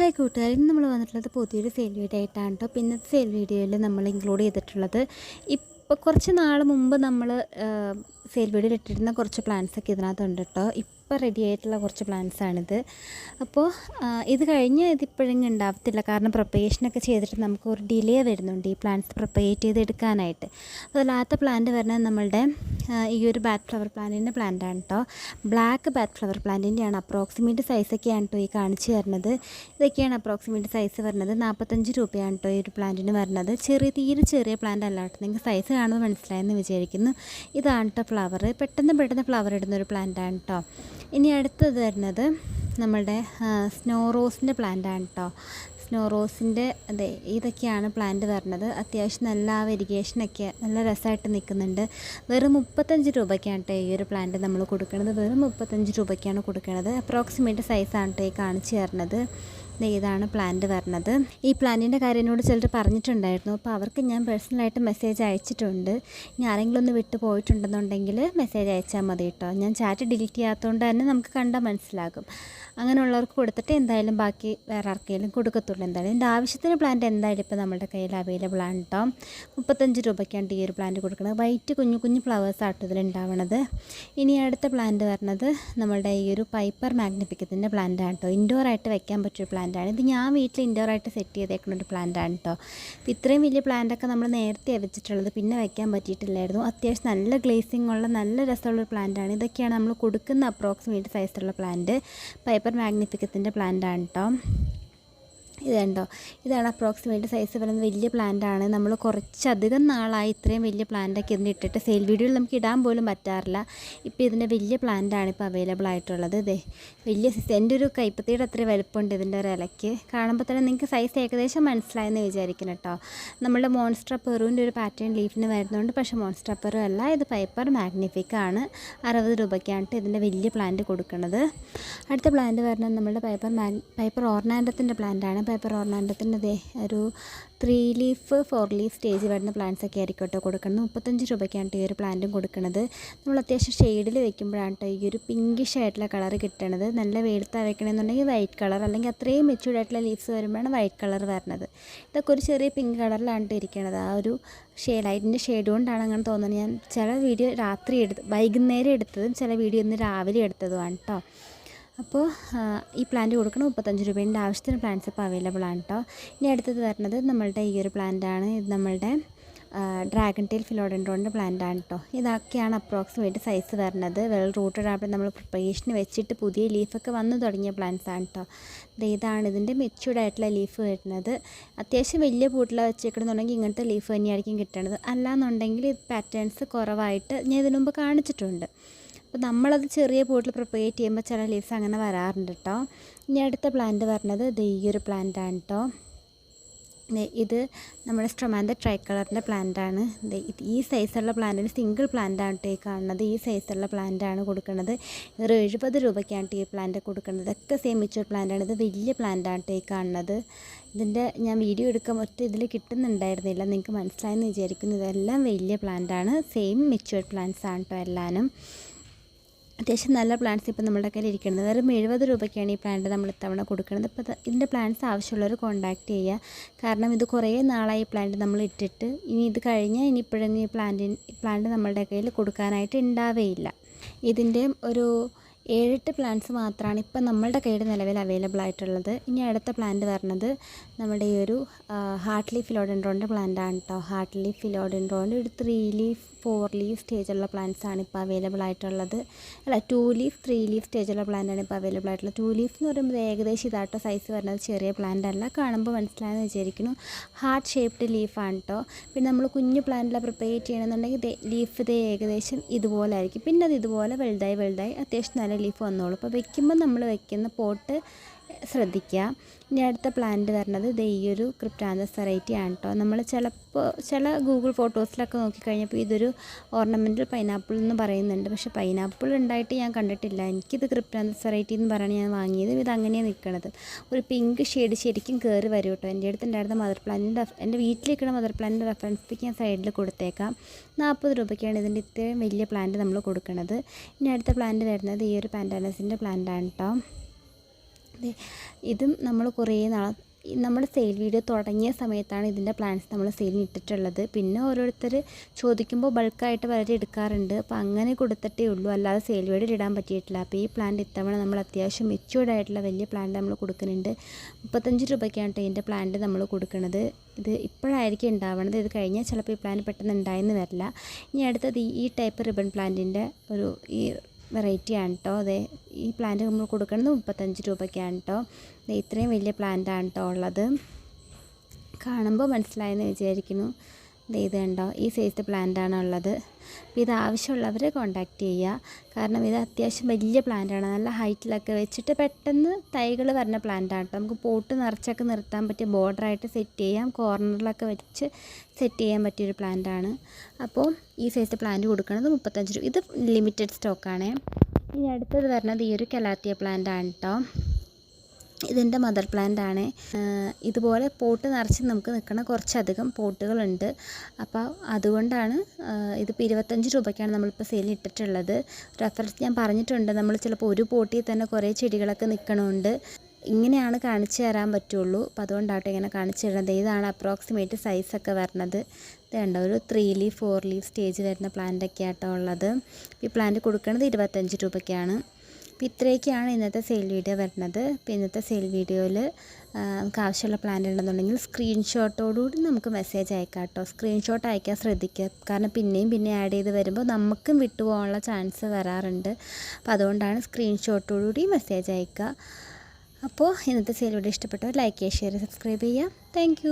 Hi കൂട്ടുകാരി നമ്മൾ വന്നിട്ടുള്ളത് പുതിയൊരു സെയിൽ വീഡിയോ ആയിട്ടാണ് കേട്ടോ അപ്പോൾ സെയിൽ വീഡിയോയിൽ നമ്മൾ ഇൻക്ലൂഡ് ചെയ്തിട്ടുള്ളത് ഇപ്പോൾ കുറച്ച് നാൾ മുമ്പ് നമ്മൾ സെയിൽ വീഡിയോയിൽ ഇട്ടിരുന്ന കുറച്ച് പ്ലാൻസ് ഒക്കെ ഇതിനകത്തുണ്ട് കേട്ടോ ഇപ്പോൾ റെഡി ആയിട്ടുള്ള കുറച്ച് പ്ലാൻസ് ആണിത്. അപ്പോൾ ഇത് കഴിഞ്ഞ് ഇതിപ്പോഴെങ്കിലും ഉണ്ടാവത്തില്ല. കാരണം പ്രൊപ്പഗേഷനൊക്കെ ചെയ്തിട്ട് നമുക്ക് ഒരു ഡിലേ വരുന്നുണ്ട് ഈ പ്ലാന്റ്സ് പ്രൊപ്പഗേറ്റ് ചെയ്ത് എടുക്കാനായിട്ട് അപ്പോൾ ലാത്ത പ്ലാന്റ് വരുന്നത് നമ്മളുടെ ഈ ഒരു ബാറ്റ് ഫ്ലവർ പ്ലാന്റിന്റെ പ്ലാന്റ് ആണ് കേട്ടോ ബ്ലാക്ക് ബാറ്റ് ഫ്ലവർ പ്ലാന്റിന്റെയാണ് അപ്രോക്സിമേറ്റ് സൈസൊക്കെയാണ് കേട്ടോ ഈ കാണിച്ചു തരുന്നത്. ഇതൊക്കെയാണ് അപ്രോക്സിമേറ്റ് സൈസ് വരുന്നത്. നാൽപ്പത്തഞ്ച് രൂപയാണ് കേട്ടോ ഈ ഒരു പ്ലാന്റിന് വരുന്നത്. ചെറിയ തീരെ ചെറിയ പ്ലാന്റ് അല്ല കേട്ടോ നിങ്ങൾക്ക് സൈസ് കാണുമ്പോൾ മനസ്സിലായെന്ന് വിചാരിക്കുന്നു. ഇതാണ് കേട്ടോ ഫ്ലവർ പെട്ടെന്ന് പെട്ടെന്ന് ഫ്ലവർ ഇടുന്ന ഒരു പ്ലാന്റ് ആണ് കേട്ടോ ഇനി അടുത്തത് വരുന്നത് നമ്മളുടെ സ്നോ റോസിന്റെ പ്ലാന്റ് ആണ് കേട്ടോ സ്നോ റോസിന്റെ അതെ ഇതൊക്കെയാണ് പ്ലാന്റ് വരുന്നത്. അത്യാവശ്യം നല്ല വെരിഗേഷനൊക്കെ നല്ല രസമായിട്ട് നിൽക്കുന്നുണ്ട്. വെറും മുപ്പത്തഞ്ച് രൂപയ്ക്കാണ് കേട്ടോ ഈ ഒരു പ്ലാന്റ് നമ്മൾ കൊടുക്കുന്നത്. വെറും മുപ്പത്തഞ്ച് രൂപയ്ക്കാണ് കൊടുക്കുന്നത്. അപ്രോക്സിമേറ്റ് സൈസാണ് കേട്ടോ ഈ കാണിച്ചു തരുന്നത്. ഇതാണ് പ്ലാന്റ് വരുന്നത് ഈ പ്ലാന്റിന്റെ കാര്യം എന്നോട് ചിലർ പറഞ്ഞിട്ടുണ്ടായിരുന്നു. അപ്പോൾ അവർക്ക് ഞാൻ പേഴ്സണലായിട്ട് മെസ്സേജ് അയച്ചിട്ടുണ്ട്. ഇനി ആരെങ്കിലും ഒന്ന് വിട്ടു പോയിട്ടുണ്ടെന്നുണ്ടെങ്കിൽ മെസ്സേജ് അയച്ചാൽ മതി കേട്ടോ ഞാൻ ചാറ്റ് ഡിലീറ്റ് ചെയ്യാത്തതുകൊണ്ട് തന്നെ നമുക്ക് കണ്ടാൽ മനസ്സിലാകും. അങ്ങനെയുള്ളവർക്ക് കൊടുത്തിട്ട് എന്തായാലും ബാക്കി വേറെ ആർക്കെങ്കിലും കൊടുക്കത്തുള്ളൂ. എന്തായാലും ഇതിന്റെ ആവശ്യത്തിന് പ്ലാന്റ് എന്തായാലും ഇപ്പോൾ നമ്മുടെ കയ്യിൽ അവൈലബിൾ ആണ് കേട്ടോ മുപ്പത്തഞ്ച് രൂപയ്ക്കാണ് ഈ ഒരു പ്ലാന്റ് കൊടുക്കുന്നത് വൈറ്റ് കുഞ്ഞു കുഞ്ഞു ഫ്ലവേഴ്സ് ആട്ടോ ഇതിലുണ്ടാവണത് ഇനി അടുത്ത പ്ലാന്റ് വരുന്നത് നമ്മളുടെ ഈ ഒരു പൈപ്പർ മാഗ്നിഫിക്കത്തിന്റെ പ്ലാന്റ് ആണ് കേട്ടോ ഇൻഡോർ ആയിട്ട് വെക്കാൻ പറ്റിയ പ്ലാന്റ് ആണ് ഇത് ഞാൻ വീട്ടിൽ ഇൻഡോർ ആയിട്ട് സെറ്റ് ചെയ്തേക്കുന്ന ഒരു പ്ലാന്റ് ആണ് കേട്ടോ അപ്പോൾ ഇത്രയും വലിയ പ്ലാന്റൊക്കെ നമ്മൾ നേരത്തെ വെച്ചിട്ടുള്ളത് പിന്നെ വയ്ക്കാൻ പറ്റിയിട്ടില്ലായിരുന്നു. അത്യാവശ്യം നല്ല ഗ്ലേസിംഗ് ഉള്ള നല്ല രസമുള്ള ഒരു പ്ലാന്റ് ആണ് ഇതൊക്കെയാണ് നമ്മൾ കൊടുക്കുന്ന അപ്രോക്സിമേറ്റ് സൈസുള്ള പ്ലാന്റ് പൈപ്പർ മാഗ്നിഫിക്കത്തിന്റെ പ്ലാന്റ് ആണ് കേട്ടോ ഇത് കണ്ടോ ഇതാണ് അപ്രോക്സിമേറ്റ് സൈസ് വരുന്നത് വലിയ പ്ലാന്റ് ആണ്. നമ്മൾ കുറച്ചധികം നാളായി ഇത്രയും വലിയ പ്ലാന്റൊക്കെ ഇതിന് ഇട്ടിട്ട് സെയിൽ വീഡിയോയിൽ നമുക്ക് ഇടാൻ പോലും പറ്റാറില്ല. ഇപ്പോൾ ഇതിന്റെ വലിയ പ്ലാന്റ് ആണ് ഇപ്പോൾ അവൈലബിൾ ആയിട്ടുള്ളത് ഇതേ വലിയ എന്റെ ഒരു കൈപ്പത്തിയുടെ അത്രയും വലുപ്പമുണ്ട് ഇതിന്റെ ഒരു ഇലയ്ക്ക്. കാണുമ്പോൾ തന്നെ നിങ്ങൾക്ക് സൈസ് ഏകദേശം മനസ്സിലായെന്ന് വിചാരിക്കണം കേട്ടോ. നമ്മുടെ മോൺസ്റ്റർ പെറുവിന്റെ ഒരു പാറ്റേൺ ലീഫിന് വരുന്നുണ്ട് പക്ഷേ മോൺസ്റ്റർ പെറു അല്ല ഇത് പൈപ്പർ മാഗ്നിഫിക് ആണ്. അറുപത് രൂപയ്ക്കാണ് ഇതിന്റെ വലിയ പ്ലാന്റ് കൊടുക്കുന്നത്. അടുത്ത പ്ലാന്റ് വരുന്നത് നമ്മുടെ പൈപ്പർ മാഗ് പൈപ്പർ ഓർണാൻഡത്തിന്റെ പ്ലാന്റ് ആണ്. പേപ്പർ ഓർണാൻഡത്തിന്റെ ദേ ഒരു three leaf four leaf stage വരുന്ന പ്ലാന്റ്സ് ഒക്കെ ആയിരിക്കും കേട്ടോ കൊടുക്കുന്നത്. മുപ്പത്തഞ്ച് രൂപയ്ക്കാണ് ഈ ഒരു പ്ലാന്റും കൊടുക്കുന്നത്. നമ്മൾ അത്യാവശ്യം ഷെയ്ഡിൽ വെക്കുമ്പോഴാണ് കേട്ടോ ഈ ഒരു പിങ്കിഷ് ആയിട്ടുള്ള കളർ കിട്ടണത്. നല്ല വെയിലത്താണ് വെക്കണമെന്നുണ്ടെങ്കിൽ വൈറ്റ് കളർ അല്ലെങ്കിൽ അത്രയും മെച്ചൂർഡ് ആയിട്ടുള്ള ലീവ്സ് വരുമ്പോഴാണ് വൈറ്റ് കളർ വരുന്നത് ഇതൊക്കെ ഒരു ചെറിയ പിങ്ക് കളറിലാണ് ഇരിക്കണത്. ആ ഒരു ഷെയ്ഡ് ലൈറ്റിന്റെ ഷെയ്ഡ് കൊണ്ടാണ് അങ്ങനെ തോന്നുന്നത്. ഞാൻ ചില വീഡിയോ രാത്രി എടുത്ത് വൈകുന്നേരം എടുത്തതും ചില വീഡിയോ ഇന്ന് രാവിലെ എടുത്തതുമാണ് കേട്ടോ അപ്പോൾ ഈ പ്ലാന്റ് കൊടുക്കണം മുപ്പത്തഞ്ച് രൂപേന്റെ ആവശ്യത്തിന് പ്ലാന്റ്സ് ഇപ്പോൾ അവൈലബിൾ ആണ് കേട്ടോ ഇനി അടുത്തത് വരുന്നത് നമ്മളുടെ ഈ ഒരു പ്ലാന്റ് ആണ്. ഇത് നമ്മളുടെ ഡ്രാഗൺ ടെയിൽ ഫിലോഡൻഡ്രോണിന്റെ പ്ലാന്റ് ആണ് കേട്ടോ ഇതൊക്കെയാണ് അപ്രോക്സിമേറ്റ് സൈസ് വരുന്നത് വെൽ റൂട്ടഡ് ആവുമ്പോൾ നമ്മൾ പ്രിപ്പറേഷൻ വെച്ചിട്ട് പുതിയ ലീഫൊക്കെ വന്ന് തുടങ്ങിയ പ്ലാന്റ്സ് ആണ് കേട്ടോ ഇതാണ് ഇതിന്റെ മെച്യൂർഡ് ആയിട്ടുള്ള ലീഫ് വരുന്നത്. അത്യാവശ്യം വലിയ പൂട്ടില വെച്ചേക്കണമെന്നുണ്ടെങ്കിൽ ഇങ്ങനത്തെ ലീഫ് തന്നെയായിരിക്കും കിട്ടണത്. അല്ലാന്നുണ്ടെങ്കിൽ പാറ്റേൺസ് കുറവായിട്ട് ഞാൻ ഇതിനു മുമ്പ് കാണിച്ചിട്ടുണ്ട്. അപ്പോൾ നമ്മളത് ചെറിയ പോട്ടിൽ പ്രിപ്പറേറ്റ് ചെയ്യുമ്പോൾ ചില ലീവ്സ് അങ്ങനെ വരാറുണ്ട് കേട്ടോ ഇനി അടുത്ത പ്ലാന്റ് പറഞ്ഞത് ഇത് ഈ ഒരു പ്ലാന്റ് ആണ് കേട്ടോ ഇത് നമ്മുടെ സ്ട്രൊമാന്റെ ട്രൈ കളറിന്റെ പ്ലാന്റ് ആണ്. ദേ ഈ സൈസുള്ള പ്ലാന്റിന് സിംഗിൾ പ്ലാന്റ് ആണ് കേട്ടോ ഈ കാണുന്നത്. ഈ സൈസുള്ള പ്ലാന്റ് ആണ് കൊടുക്കുന്നത്. ഒരു എഴുപത് രൂപയ്ക്കാണ് ഈ പ്ലാന്റ് കൊടുക്കുന്നത്. ഇതൊക്കെ സെയിം മെച്ചൂർ പ്ലാന്റ് ആണ്. ഇത് വലിയ പ്ലാന്റ് ആണ് കേട്ടോ ഈ കാണുന്നത്. ഇതിന്റെ ഞാൻ വീഡിയോ എടുക്കാൻ ഒറ്റ ഇതിൽ കിട്ടുന്നുണ്ടായിരുന്നില്ല. നിങ്ങൾക്ക് മനസ്സിലായെന്ന് വിചാരിക്കുന്നു. ഇതെല്ലാം വലിയ പ്ലാന്റ് ആണ്. സെയിം മെച്ചൂർ പ്ലാന്റ്സ് ആണ് കേട്ടോ എല്ലാനും. അത്യാവശ്യം നല്ല പ്ലാന്റ്സ് ഇപ്പോൾ നമ്മുടെ കയ്യിൽ ഇരിക്കുന്നത് വെറും എഴുപത് രൂപയ്ക്കാണ് ഈ പ്ലാന്റ് നമ്മൾ ഇത്തവണ കൊടുക്കുന്നത്. ഇപ്പം ഇത് ഇതിന്റെ പ്ലാന്റ്സ് ആവശ്യമുള്ളവർ കോൺടാക്ട് ചെയ്യുക. കാരണം ഇത് കുറേ നാളായി പ്ലാന്റ് നമ്മൾ ഇട്ടിട്ട്. ഇനി ഇത് കഴിഞ്ഞാൽ ഇനി ഇപ്പോഴൊന്നും ഈ പ്ലാന്റിന് പ്ലാന്റ് നമ്മളുടെ കയ്യിൽ കൊടുക്കാനായിട്ട് ഉണ്ടാവേയില്ല. ഇതിന്റെ ഒരു ഏഴെട്ട് പ്ലാന്റ്സ് മാത്രമാണ് ഇപ്പം നമ്മളുടെ കയ്യിൽ നിലവിൽ അവൈലബിൾ ആയിട്ടുള്ളത്. ഇനി അടുത്ത പ്ലാന്റ് വരുന്നത് നമ്മുടെ ഈ ഒരു ഹാർട്ട് ലീഫ് ഫിലോഡൻഡ്രോണിന്റെ പ്ലാന്റ് ആണ് കേട്ടോ ഹാർട്ട് ലീഫ് ഫിലോഡൻഡ്രോണിന്റെ ഒരു ത്രീ ലീഫ് ഫോർ ലീഫ് സ്റ്റേജുള്ള പ്ലാന്റ്സ് ആണ് ഇപ്പോൾ അവൈലബിൾ ആയിട്ടുള്ളത്. അല്ല ടു ലീഫ് ത്രീ ലീഫ് സ്റ്റേജുള്ള പ്ലാന്റ് ആണ് ഇപ്പോൾ അവൈലബിൾ ആയിട്ടുള്ളത്. ടു ലീഫ് എന്ന് പറയുമ്പോൾ ഏകദേശം ഇതാട്ടോ സൈസ് വരുന്നത് ചെറിയ പ്ലാന്റ് അല്ല. കാണുമ്പോൾ മനസ്സിലായെന്ന് വിചാരിക്കുന്നു. ഹാർട്ട് ഷേപ്ഡ് ലീഫാണ് കേട്ടോ പിന്നെ നമ്മൾ കുഞ്ഞു പ്ലാന്റിൽ പ്രിപ്പയർ ചെയ്യണമെന്നുണ്ടെങ്കിൽ ലീഫ് ഇത് ഏകദേശം ഇതുപോലെ ആയിരിക്കും. പിന്നെ അത് ഇതുപോലെ വലുതായി വലുതായി അത്യാവശ്യം ലീഫ് വന്നോളൂ. അപ്പോൾ വെക്കുമ്പോൾ നമ്മൾ വെക്കുന്ന പോട്ട് ശ്രദ്ധിക്കുക. ഇനി അടുത്ത പ്ലാന്റ് വരുന്നത് ദേ ഈ ഒരു ക്രിപ്റ്റാന്തസ് വെറൈറ്റി ആണ് കേട്ടോ നമ്മൾ ചിലപ്പോൾ ചില ഗൂഗിൾ ഫോട്ടോസിലൊക്കെ നോക്കിക്കഴിഞ്ഞപ്പോൾ ഇതൊരു ഓർണമെന്റൽ പൈനാപ്പിൾ എന്ന് പറയുന്നുണ്ട്. പക്ഷേ പൈനാപ്പിൾ ഉണ്ടായിട്ട് ഞാൻ കണ്ടിട്ടില്ല. എനിക്കിത് ക്രിപ്റ്റാന്തസ് വെറൈറ്റി എന്ന് പറഞ്ഞ് ഞാൻ വാങ്ങിയത്. ഇത് അങ്ങനെയാണ് നിൽക്കുന്നത് ഒരു പിങ്ക് ഷെയ്ഡ് ശരിക്കും കയറി വരും കേട്ടോ എന്റെ അടുത്ത് ഉണ്ടായിരുന്ന മദർ പ്ലാന്റിന്റെ എന്റെ വീട്ടിലേക്കുള്ള മദർ പ്ലാന്റിന്റെ റെഫറൻസ് പിക്ക് ഞാൻ സൈഡിൽ കൊടുത്തേക്കാം. നാൽപ്പത് രൂപയ്ക്കാണ് ഇതിന്റെ ഇത്രയും വലിയ പ്ലാന്റ് നമ്മൾ കൊടുക്കുന്നത് ഇനി അടുത്ത പ്ലാന്റ് വരുന്നത് ഈ ഒരു പാന്റാനസിന്റെ പ്ലാന്റാണ് കേട്ടോ ഇതും നമ്മൾ കുറേ നാൾ നമ്മുടെ സെയിൽ വീഡിയോ തുടങ്ങിയ സമയത്താണ് ഇതിന്റെ പ്ലാൻസ് നമ്മൾ സെയിലിന് ഇട്ടിട്ടുള്ളത്. പിന്നെ ഓരോരുത്തർ ചോദിക്കുമ്പോൾ ബൾക്കായിട്ട് വളരെ എടുക്കാറുണ്ട്. അപ്പോൾ അങ്ങനെ കൊടുത്തിട്ടേ ഉള്ളൂ. അല്ലാതെ സെയിൽ വീഡിയോ ഇടാൻ പറ്റിയിട്ടില്ല. അപ്പോൾ ഈ പ്ലാന്റ് ഇത്തവണ നമ്മൾ അത്യാവശ്യം മെച്യൂർഡ് ആയിട്ടുള്ള വലിയ പ്ലാന്റ് നമ്മൾ കൊടുക്കുന്നുണ്ട്. മുപ്പത്തഞ്ച് രൂപയ്ക്കാണ് കേട്ടോ ഇതിന്റെ പ്ലാന്റ് നമ്മൾ കൊടുക്കുന്നത്. ഇത് ഇപ്പോഴായിരിക്കും ഉണ്ടാവണത്. ഇത് കഴിഞ്ഞാൽ ചിലപ്പോൾ ഈ പ്ലാന്റ് പെട്ടെന്ന് ഉണ്ടായെന്ന് വരില്ല. ഇനി അടുത്തത് ഈ ടൈപ്പ് റിബൺ പ്ലാന്റിന്റെ ഒരു ഈ വെറൈറ്റി ആണ് കേട്ടോ അതെ ഈ പ്ലാന്റ് നമ്മൾ കൊടുക്കുന്നത് മുപ്പത്തഞ്ച് രൂപയ്ക്കാണ് കേട്ടോ ഇത്രയും വലിയ പ്ലാന്റാണ് കേട്ടോ ഉള്ളത്. കാണുമ്പോൾ മനസ്സിലായെന്ന് വിചാരിക്കുന്നു. ഇത് കണ്ടോ ഈ സൈസ് പ്ലാന്റ് ആണ് ഉള്ളത് അപ്പോൾ ഇത് ആവശ്യമുള്ളവർ കോണ്ടാക്റ്റ് ചെയ്യുക. കാരണം ഇത് അത്യാവശ്യം വലിയ പ്ലാന്റ് ആണ്. നല്ല ഹൈറ്റിലൊക്കെ വെച്ചിട്ട് പെട്ടെന്ന് തൈകൾ വരുന്ന പ്ലാന്റാണ് കേട്ടോ നമുക്ക് പോട്ട് നിറച്ചൊക്കെ നിർത്താൻ പറ്റിയ ബോർഡറായിട്ട് സെറ്റ് ചെയ്യാം. കോർണറിലൊക്കെ വെച്ച് സെറ്റ് ചെയ്യാൻ പറ്റിയൊരു പ്ലാന്റ് ആണ്. അപ്പോൾ ഈ സൈസ് പ്ലാന്റ് കൊടുക്കുന്നത് മുപ്പത്തഞ്ച് രൂപ. ഇത് ലിമിറ്റഡ് സ്റ്റോക്കാണേ ഇനി അടുത്തത് വരുന്നത് ഈ ഒരു കലാത്തിയ പ്ലാന്റ് ആണ് കേട്ടോ ഇതിന്റെ മദർ പ്ലാന്റ് ആണ് ഇതുപോലെ പോട്ട് നിറച്ച് നമുക്ക് നിൽക്കണ കുറച്ചധികം പോട്ടുകളുണ്ട്. അപ്പോൾ അതുകൊണ്ടാണ് ഇതിപ്പോൾ ഇരുപത്തഞ്ച് രൂപയ്ക്കാണ് നമ്മളിപ്പോൾ സെയിൽ ഇട്ടിട്ടുള്ളത്. റെഫറൻസ് ഞാൻ പറഞ്ഞിട്ടുണ്ട് നമ്മൾ ചിലപ്പോൾ ഒരു പോട്ടിൽ തന്നെ കുറേ ചെടികളൊക്കെ നിൽക്കണമുണ്ട്. ഇങ്ങനെയാണ് കാണിച്ചു തരാൻ പറ്റുള്ളൂ. അപ്പോൾ അതുകൊണ്ടാട്ടോ ഇങ്ങനെ കാണിച്ചു തരുന്നത്. ഇതാണ് അപ്രോക്സിമേറ്റ് സൈസൊക്കെ വരണത്. ഇതുണ്ട് ഒരു three leaf four leaf stage വരുന്ന പ്ലാന്റൊക്കെ ആട്ടോ ഉള്ളത്. ഈ പ്ലാന്റ് കൊടുക്കുന്നത് ഇരുപത്തഞ്ച് രൂപയ്ക്കാണ്. അപ്പോൾ ഇത്രയൊക്കെയാണ് ഇന്നത്തെ സെയിൽ വീഡിയോ വരുന്നത്. അപ്പോൾ ഇന്നത്തെ സെയിൽ വീഡിയോയിൽ നമുക്ക് ആവശ്യമുള്ള പ്ലാൻ ഉണ്ടെന്നുണ്ടെങ്കിൽ സ്ക്രീൻഷോട്ടോടുകൂടി നമുക്ക് മെസ്സേജ് അയക്കാം കേട്ടോ സ്ക്രീൻഷോട്ട് അയക്കാൻ ശ്രദ്ധിക്കുക. കാരണം പിന്നെയും പിന്നെ ആഡ് ചെയ്ത് വരുമ്പോൾ നമുക്കും വിട്ടുപോകാനുള്ള ചാൻസ് വരാറുണ്ട്. അപ്പോൾ അതുകൊണ്ടാണ് സ്ക്രീൻഷോട്ടോടുകൂടി മെസ്സേജ് അയക്കുക. അപ്പോൾ ഇന്നത്തെ സെയിൽ വീഡിയോ ഇഷ്ടപ്പെട്ടവർ ലൈക്ക് ചെയ്യുക ഷെയർ സബ്സ്ക്രൈബ് ചെയ്യുക താങ്ക്